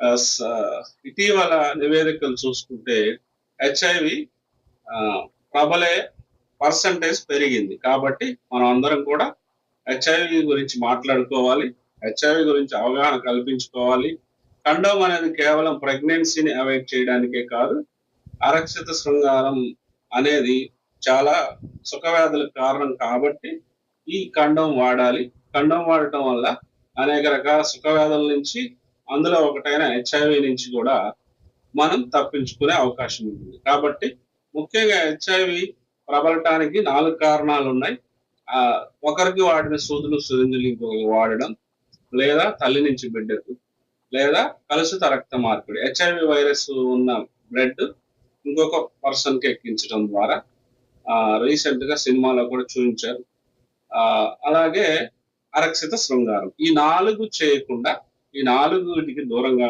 Uh, ఇటీవల నివేదికలు చూసుకుంటే హెచ్ఐవి ప్రబలే పర్సంటేజ్ పెరిగింది. కాబట్టి మనం అందరం కూడా హెచ్ఐవి గురించి మాట్లాడుకోవాలి హెచ్ఐవి గురించి అవగాహన కల్పించుకోవాలి. కండోమ్ అనేది కేవలం ప్రెగ్నెన్సీని అవాయిడ్ చేయడానికే కాదు అరక్షిత శృంగారం అనేది చాలా సుఖవ్యాధులకు కారణం కాబట్టి ఈ కండోమ్ వాడాలి. కండోమ్ వాడటం వల్ల అనేక రకాల సుఖవ్యాధుల నుంచి అందులో ఒకటైన హెచ్ఐవి నుంచి కూడా మనం తప్పించుకునే అవకాశం ఉంటుంది. కాబట్టి ముఖ్యంగా హెచ్ఐవి ప్రబలటానికి నాలుగు కారణాలు ఉన్నాయి. ఆ ఒకరికి వాడిన సూదులు సిరింజులు ఇంకొకరికి వాడడం లేదా తల్లి నుంచి బిడ్డకు లేదా కలుషిత రక్త మార్పిడి హెచ్ఐవి వైరస్ ఉన్న బ్లడ్ ఇంకొక పర్సన్కి ఎక్కించడం ద్వారా రీసెంట్గా సినిమాలో కూడా చూపించారు. ఆ అలాగే అరక్షిత శృంగారం. ఈ నాలుగు చేయకుండా ఈ నాలుగుటికి దూరంగా